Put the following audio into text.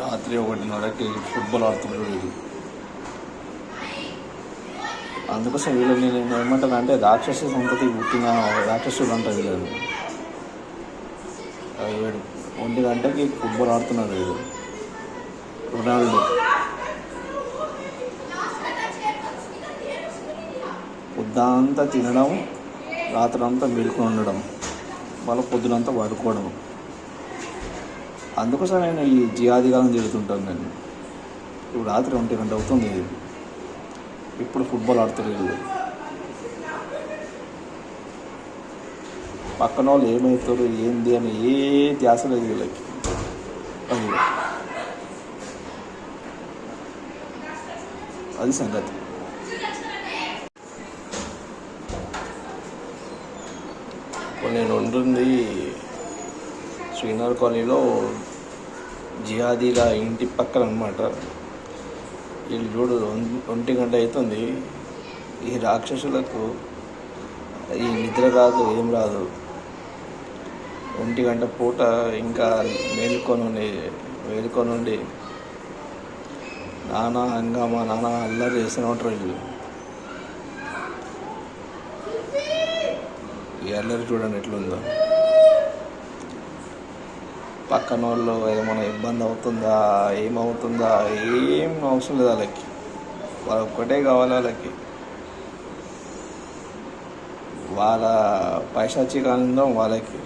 రాత్రి ఒకటిన్నరకి ఫుట్బాల్ ఆడుతున్నారు అందుకోసం వీళ్ళు నేను ఏమంటాను అంటే రాక్షసు సంతతి పుట్టిన రాక్షసుడు అంటారు వీళ్ళు వీడు ఒంటి గంటకి ఫుట్బాల్ ఆడుతున్నాడు వీడు. రొనాల్డో. పొద్దంతా తినడం రాత్రంతా మేలుకొని ఉండడం మళ్ళీ పొద్దునంతా పడుకోవడం. అందుకోసం నేను ఈ జియాదిగాలను తిడుతుంటాను నేను ఇప్పుడు రాత్రి ఒంటి గంట అవుతుంది. ఇప్పుడు ఫుట్బాల్ ఆడుతున్నారు పక్కన వాళ్ళు ఏమవుతారు ఏంది అని ఏ ధ్యాస లేదు వీళ్ళకి. అది అది సంగతి. నేను ఉంటుంది శ్రీనగర్ కాలనీలో జిహాదీల ఇంటి పక్కన అనమాట వీళ్ళు చూడు ఒంటి గంట అవుతుంది ఈ రాక్షసులకు ఈ నిద్ర రాదు ఏం రాదు. ఒంటి గంట పూట ఇంకా మేలుకొని ఉండి మేలుకొని ఉండి నానా హంగామా నానా అల్లరి చేస్తూనే ఉంటారు వీళ్ళు. ఈ అల్లరి చూడండి ఎట్లుందో. పక్కన వాళ్ళు ఏమైనా ఇబ్బంది అవుతుందా ఏమవుతుందా ఏం అవసరం లేదు వాళ్ళకి. వాళ్ళ ఒక్కటే కావాలి వాళ్ళకి. వాళ్ళ పైశాచిక ఆనందం వాళ్ళకి.